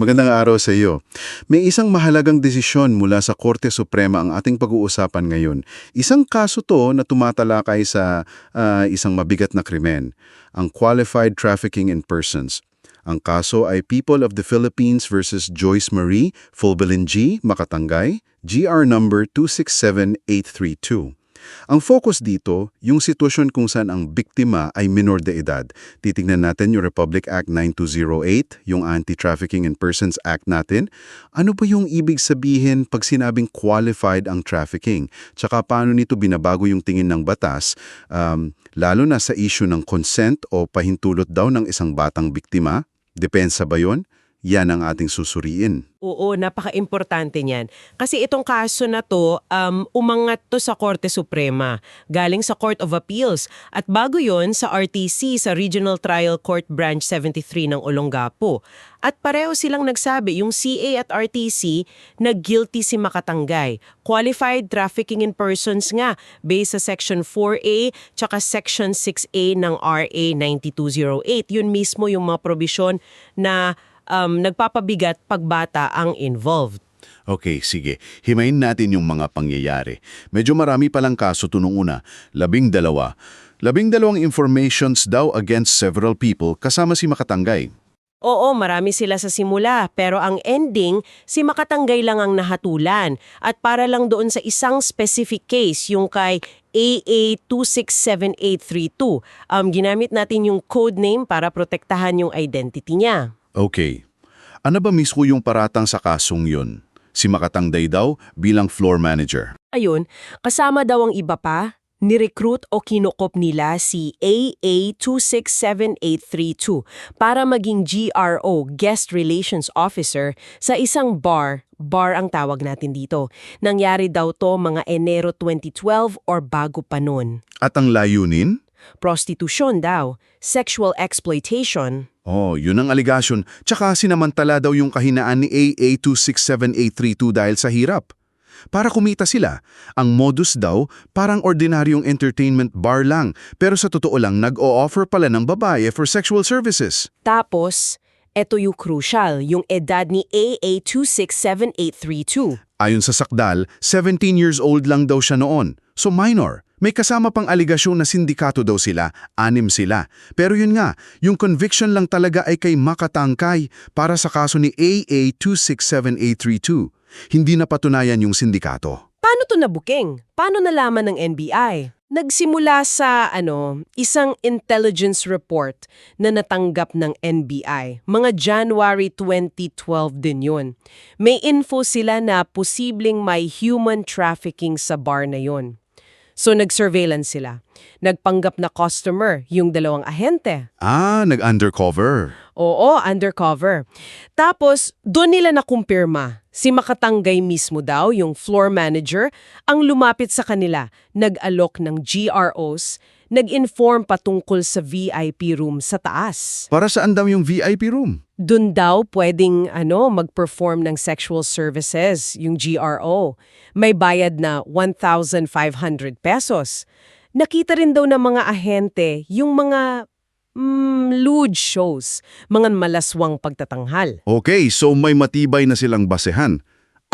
Magandang araw sa iyo. May isang mahalagang desisyon mula sa Korte Suprema ang ating pag-uusapan ngayon. Isang kaso to na tumatalakay sa ah, isang mabigat na krimen, ang Qualified Trafficking in Persons. Ang kaso ay People of the Philippines versus Joyce Marie Fulbelin G. Makatangay, GR number 267832. Ang focus dito, yung sitwasyon kung saan ang biktima ay minor de edad. Titingnan natin yung Republic Act 9208, yung Anti-Trafficking in Persons Act natin. Ano ba yung ibig sabihin pag sinabing qualified ang trafficking? Tsaka paano nito binabago yung tingin ng batas, um, lalo na sa issue ng consent o pahintulot daw ng isang batang biktima? Depensa ba yon? Yan ang ating susuriin. Oo, napaka-importante niyan. Kasi itong kaso na to, um, umangat to sa Korte Suprema, galing sa Court of Appeals. At bago yon sa RTC, sa Regional Trial Court Branch 73 ng Olongapo. At pareho silang nagsabi, yung CA at RTC, nag-guilty si Makatanggay. Qualified trafficking in persons nga, based sa Section 4A, tsaka Section 6A ng RA 9208. Yun mismo yung mga probisyon na um, nagpapabigat pagbata ang involved. Okay, sige. Himayin natin yung mga pangyayari. Medyo marami palang kaso to nung una. Labing dalawa. Labing dalawang informations daw against several people kasama si Makatanggay. Oo, marami sila sa simula, pero ang ending, si Makatanggay lang ang nahatulan. At para lang doon sa isang specific case, yung kay AA267832, um, ginamit natin yung code name para protektahan yung identity niya. Okay. Ano ba mismo yung paratang sa kasong yun? Si Makatangday daw bilang floor manager. Ayun, kasama daw ang iba pa, nirecruit o kinukop nila si AA267832 para maging GRO, Guest Relations Officer, sa isang bar, bar ang tawag natin dito. Nangyari daw to mga Enero 2012 or bago pa nun. At ang layunin? Prostitusyon daw, sexual exploitation. Oh, yun ang aligasyon. Tsaka sinamantala daw yung kahinaan ni AA267832 dahil sa hirap. Para kumita sila, ang modus daw parang ordinaryong entertainment bar lang pero sa totoo lang nag-o-offer pala ng babae for sexual services. Tapos, eto yung crucial, yung edad ni AA267832. Ayon sa sakdal, 17 years old lang daw siya noon. So minor. May kasama pang aligasyon na sindikato daw sila, anim sila. Pero yun nga, yung conviction lang talaga ay kay Makatangkay para sa kaso ni AA267832. Hindi napatunayan yung sindikato. Paano to nabuking? Paano nalaman ng NBI? Nagsimula sa ano, isang intelligence report na natanggap ng NBI. Mga January 2012 din yun. May info sila na posibleng may human trafficking sa bar na yon. So nag-surveillance sila. Nagpanggap na customer, yung dalawang ahente. Ah, nag-undercover. Oo, undercover. Tapos, doon nila nakumpirma. Si Makatanggay mismo daw, yung floor manager, ang lumapit sa kanila, nag-alok ng GROs, nag-inform patungkol sa VIP room sa taas. Para saan daw yung VIP room? Doon daw pwedeng ano, mag-perform ng sexual services, yung GRO. May bayad na 1,500 pesos. Nakita rin daw ng mga ahente yung mga mm, lewd shows, mga malaswang pagtatanghal. Okay, so may matibay na silang basehan.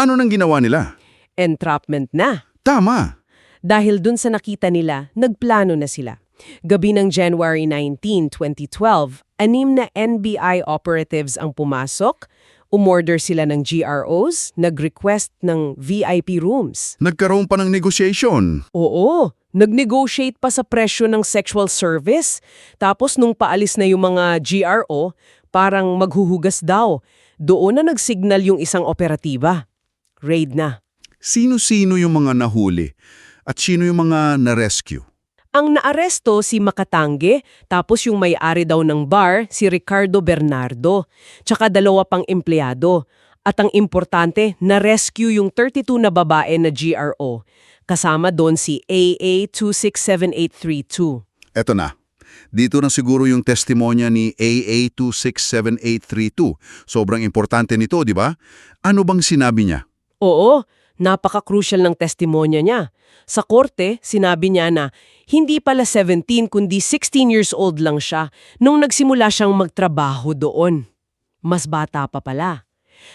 Ano nang ginawa nila? Entrapment na. Tama. Dahil dun sa nakita nila, nagplano na sila. Gabi ng January 19, 2012, anim na NBI operatives ang pumasok, umorder sila ng GROs, nag-request ng VIP rooms. Nagkaroon pa ng negotiation. Oo, nag-negotiate pa sa presyo ng sexual service. Tapos nung paalis na yung mga GRO, parang maghuhugas daw. Doon na nagsignal yung isang operatiba. Raid na. Sino-sino yung mga nahuli? At sino yung mga na-rescue? Ang naaresto si Makatangge, tapos yung may-ari daw ng bar, si Ricardo Bernardo, tsaka dalawa pang empleyado. At ang importante, na-rescue yung 32 na babae na GRO. Kasama doon si AA267832. Eto na. Dito na siguro yung testimonya ni AA267832. Sobrang importante nito, di ba? Ano bang sinabi niya? Oo, napaka-crucial ng testimonya niya. Sa korte, sinabi niya na hindi pala 17 kundi 16 years old lang siya nung nagsimula siyang magtrabaho doon. Mas bata pa pala.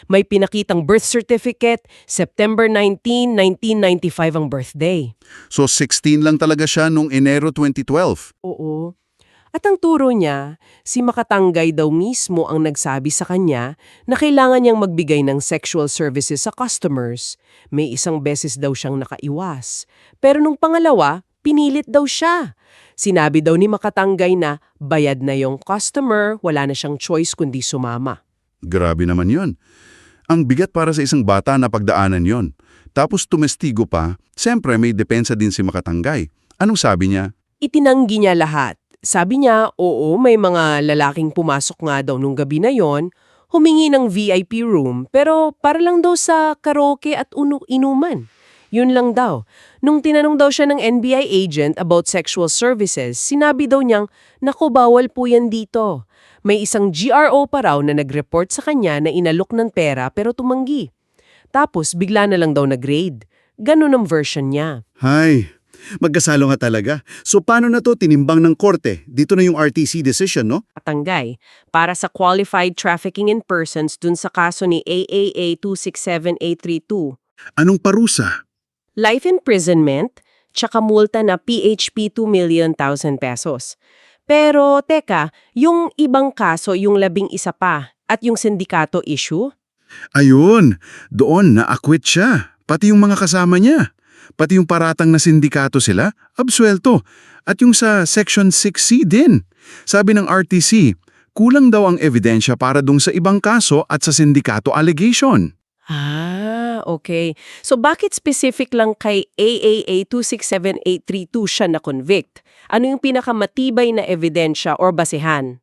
May pinakitang birth certificate, September 19, 1995 ang birthday. So 16 lang talaga siya nung Enero 2012. Oo. At ang turo niya, si Makatanggay daw mismo ang nagsabi sa kanya na kailangan niyang magbigay ng sexual services sa customers. May isang beses daw siyang nakaiwas. Pero nung pangalawa, pinilit daw siya. Sinabi daw ni Makatanggay na bayad na yung customer, wala na siyang choice kundi sumama. Grabe naman yon. Ang bigat para sa isang bata na pagdaanan yon. Tapos tumestigo pa, siyempre may depensa din si Makatanggay. Anong sabi niya? Itinanggi niya lahat. Sabi niya, oo, may mga lalaking pumasok nga daw nung gabi na yon, humingi ng VIP room, pero para lang daw sa karaoke at unu inuman. Yun lang daw. Nung tinanong daw siya ng NBI agent about sexual services, sinabi daw niyang, naku, bawal po yan dito. May isang GRO pa raw na nag-report sa kanya na inalok ng pera pero tumanggi. Tapos bigla na lang daw nag-grade. Ganun ang version niya. Hay, magkasalo nga talaga. So paano na to tinimbang ng korte? Dito na yung RTC decision, no? Katanggay para sa qualified trafficking in persons dun sa kaso ni AAA 267832. Anong parusa? Life imprisonment, tsaka multa na PHP 2 million thousand pesos. Pero teka, yung ibang kaso yung labing isa pa at yung sindikato issue? Ayun, doon na-acquit siya. Pati yung mga kasama niya. Pati yung paratang na sindikato sila, absuelto. At yung sa Section 6C din. Sabi ng RTC, kulang daw ang ebidensya para dong sa ibang kaso at sa sindikato allegation. Ah, okay. So bakit specific lang kay AAA 267832 siya na-convict? Ano yung pinakamatibay na ebidensya or basehan?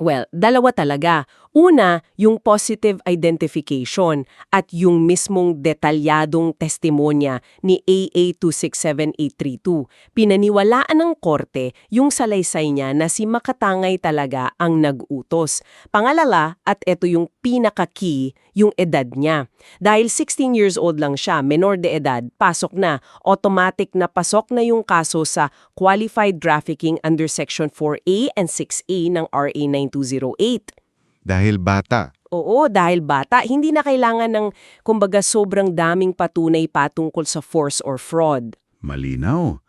Well, dalawa talaga. Una, yung positive identification at yung mismong detalyadong testimonya ni AA267832. Pinaniwalaan ng korte yung salaysay niya na si Makatangay talaga ang nag-utos. Pangalala, at ito yung pinaka-key, yung edad niya. Dahil 16 years old lang siya, menor de edad, pasok na. Automatic na pasok na yung kaso sa Qualified Trafficking under Section 4A and 6A ng RA 9208. Dahil bata. Oo, dahil bata, hindi na kailangan ng, kumbaga, sobrang daming patunay patungkol sa force or fraud. Malinaw.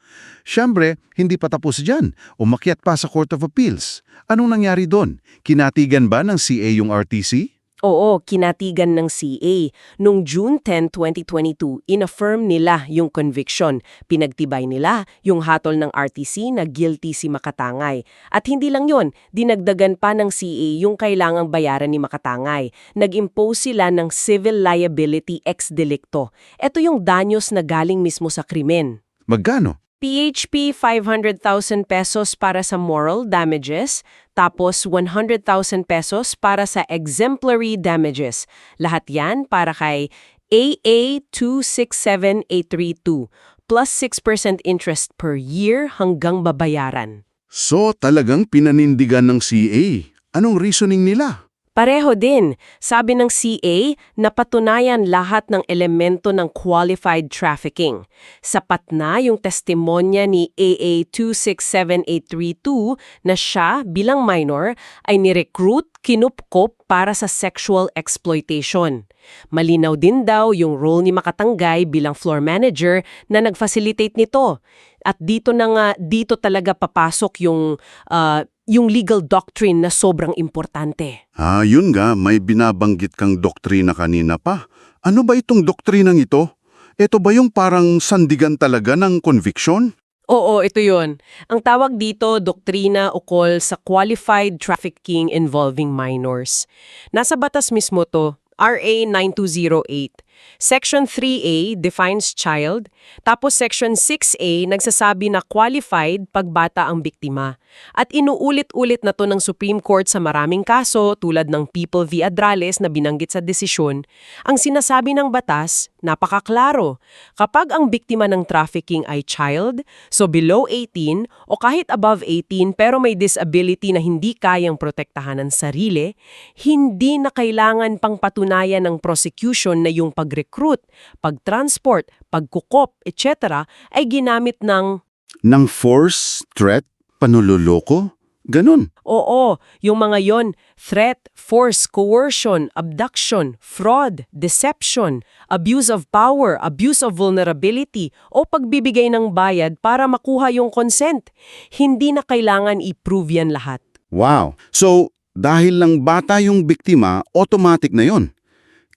Siyempre, hindi pa tapos dyan. Umakyat pa sa Court of Appeals. Anong nangyari doon? Kinatigan ba ng CA yung RTC? Oo, kinatigan ng CA. Noong June 10, 2022, inaffirm nila yung conviction. Pinagtibay nila yung hatol ng RTC na guilty si Makatangay. At hindi lang yon, dinagdagan pa ng CA yung kailangang bayaran ni Makatangay. Nag-impose sila ng civil liability ex delicto. Ito yung danyos na galing mismo sa krimen. Magkano? PHP 500,000 pesos para sa moral damages, tapos 100,000 pesos para sa exemplary damages. Lahat yan para kay AA 267832 plus 6% interest per year hanggang babayaran. So, talagang pinanindigan ng CA. Anong reasoning nila? Pareho din, sabi ng CA, napatunayan lahat ng elemento ng qualified trafficking. Sapat na yung testimonya ni AA 267832 na siya bilang minor ay nirecruit, kinupkop para sa sexual exploitation. Malinaw din daw yung role ni Makatanggay bilang floor manager na nag-facilitate nito. At dito na nga, dito talaga papasok yung ah, yung legal doctrine na sobrang importante. Ah, yun nga, may binabanggit kang doktrina kanina pa. Ano ba itong doktrinang ito? Ito ba yung parang sandigan talaga ng conviction? Oo, ito yun. Ang tawag dito, doktrina ukol sa qualified trafficking involving minors. Nasa batas mismo to, RA 9208. Section 3A defines child, tapos Section 6A nagsasabi na qualified pag bata ang biktima. At inuulit-ulit na to ng Supreme Court sa maraming kaso tulad ng People v. Adrales na binanggit sa desisyon. Ang sinasabi ng batas, napakaklaro. Kapag ang biktima ng trafficking ay child, so below 18 o kahit above 18 pero may disability na hindi kayang protektahan ng sarili, hindi na kailangan pang patunayan ng prosecution na yung pag-recruit, pag-transport, pagkukop, etc. ay ginamit ng Ng force, threat, panululoko? Ganon. Oo, yung mga yon, threat, force, coercion, abduction, fraud, deception, abuse of power, abuse of vulnerability, o pagbibigay ng bayad para makuha yung consent. Hindi na kailangan i-prove yan lahat. Wow. So, dahil lang bata yung biktima, automatic na yon.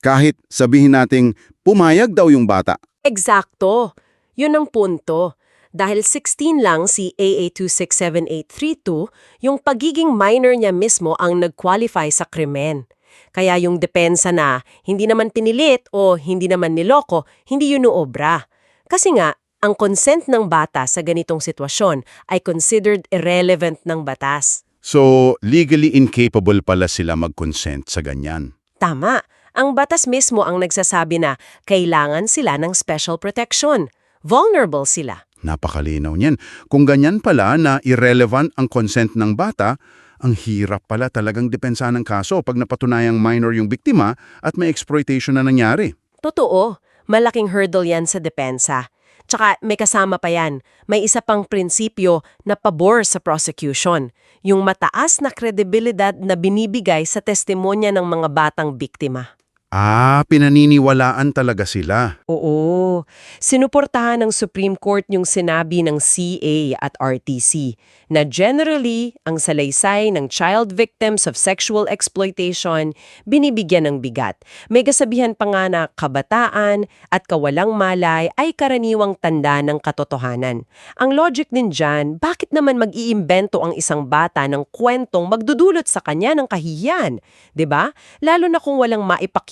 Kahit sabihin nating pumayag daw yung bata. Eksakto. Yun ang punto. Dahil 16 lang si AA267832, yung pagiging minor niya mismo ang nag-qualify sa krimen. Kaya yung depensa na hindi naman pinilit o hindi naman niloko, hindi yun obra. Kasi nga, ang consent ng bata sa ganitong sitwasyon ay considered irrelevant ng batas. So, legally incapable pala sila mag-consent sa ganyan. Tama. Ang batas mismo ang nagsasabi na kailangan sila ng special protection. Vulnerable sila. Napakalinaw niyan. Kung ganyan pala na irrelevant ang consent ng bata, ang hirap pala talagang depensa ng kaso pag napatunayang minor yung biktima at may exploitation na nangyari. Totoo, malaking hurdle yan sa depensa. Tsaka may kasama pa yan, may isa pang prinsipyo na pabor sa prosecution, yung mataas na kredibilidad na binibigay sa testimonya ng mga batang biktima. Ah, pinaniniwalaan talaga sila. Oo. Sinuportahan ng Supreme Court yung sinabi ng CA at RTC na generally, ang salaysay ng child victims of sexual exploitation binibigyan ng bigat. May kasabihan pa nga na kabataan at kawalang malay ay karaniwang tanda ng katotohanan. Ang logic din dyan, bakit naman mag-iimbento ang isang bata ng kwentong magdudulot sa kanya ng kahihiyan? 'Di ba? Lalo na kung walang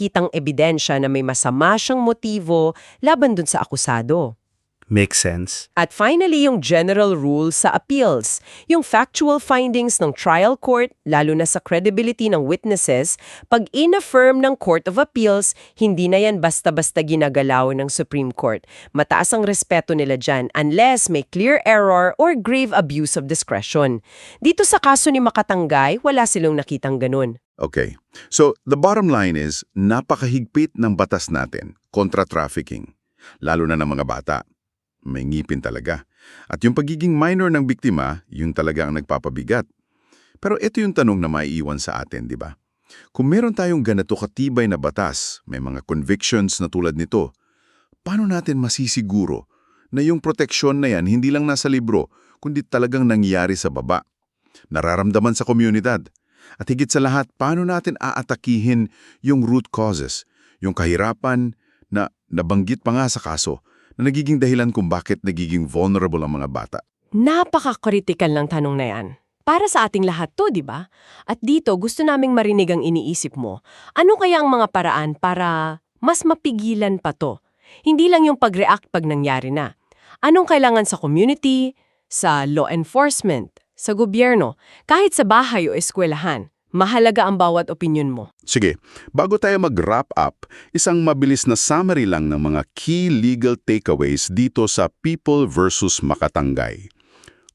maipakitang ebidensya na may masama siyang motivo laban dun sa akusado. Makes sense. At finally, yung general rule sa appeals, yung factual findings ng trial court, lalo na sa credibility ng witnesses, pag in-affirm ng Court of Appeals, hindi na yan basta-basta ginagalaw ng Supreme Court. Mataas ang respeto nila dyan unless may clear error or grave abuse of discretion. Dito sa kaso ni Makatanggay, wala silang nakitang ganun. Okay. So, the bottom line is, napakahigpit ng batas natin kontra trafficking, lalo na ng mga bata. May ngipin talaga. At yung pagiging minor ng biktima, yung talaga ang nagpapabigat. Pero ito yung tanong na maiiwan sa atin, di ba? Kung meron tayong ganito katibay na batas, may mga convictions na tulad nito, paano natin masisiguro na yung proteksyon na yan hindi lang nasa libro, kundi talagang nangyari sa baba, nararamdaman sa komunidad? At higit sa lahat, paano natin aatakihin yung root causes, yung kahirapan na nabanggit pa nga sa kaso, na nagiging dahilan kung bakit nagiging vulnerable ang mga bata. Napaka-critical ng tanong na yan. Para sa ating lahat to, di ba? At dito, gusto naming marinig ang iniisip mo. Ano kaya ang mga paraan para mas mapigilan pa to? Hindi lang yung pag-react pag nangyari na. Anong kailangan sa community, sa law enforcement, sa gobyerno, kahit sa bahay o eskwelahan? Mahalaga ang bawat opinion mo. Sige, bago tayo mag-wrap up, isang mabilis na summary lang ng mga key legal takeaways dito sa People versus Makatanggay.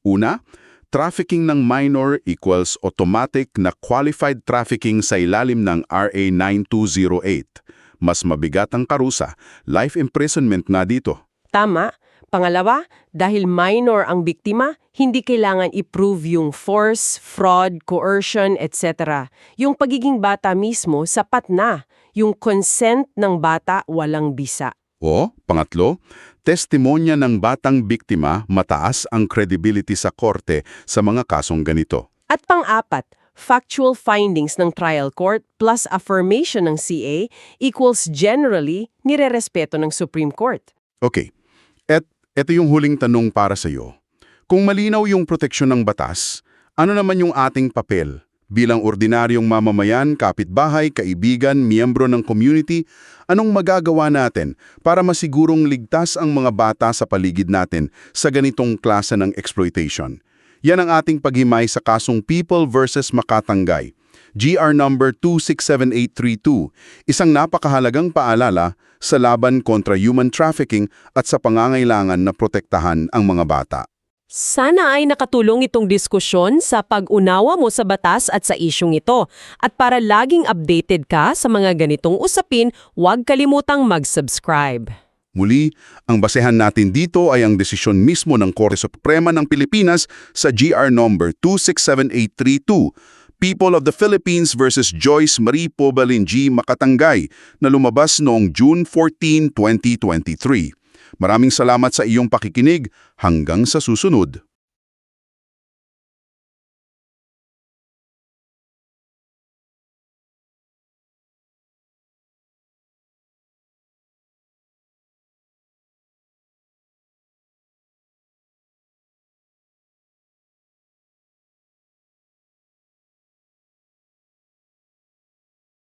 Una, trafficking ng minor equals automatic na qualified trafficking sa ilalim ng RA 9208. Mas mabigat ang karusa, life imprisonment na dito. Tama. Pangalawa, dahil minor ang biktima, hindi kailangan i-prove yung force, fraud, coercion, etc. Yung pagiging bata mismo, sapat na. Yung consent ng bata walang bisa. O, pangatlo, testimonya ng batang biktima mataas ang credibility sa korte sa mga kasong ganito. At pang-apat, factual findings ng trial court plus affirmation ng CA equals generally nire-respeto ng Supreme Court. Okay. At ito yung huling tanong para sa iyo. Kung malinaw yung proteksyon ng batas, ano naman yung ating papel bilang ordinaryong mamamayan, kapitbahay, kaibigan, miyembro ng community, anong magagawa natin para masigurong ligtas ang mga bata sa paligid natin sa ganitong klase ng exploitation? Yan ang ating paghimay sa kasong People versus Makatanggay. GR number 267832, isang napakahalagang paalala sa laban kontra human trafficking at sa pangangailangan na protektahan ang mga bata. Sana ay nakatulong itong diskusyon sa pag-unawa mo sa batas at sa isyong ito. At para laging updated ka sa mga ganitong usapin, huwag kalimutang mag-subscribe. Muli, ang basehan natin dito ay ang desisyon mismo ng Korte Suprema ng Pilipinas sa GR number 267832, People of the Philippines versus Joyce Marie Pobalin G. Makatangay na lumabas noong June 14, 2023. Maraming salamat sa iyong pakikinig. Hanggang sa susunod.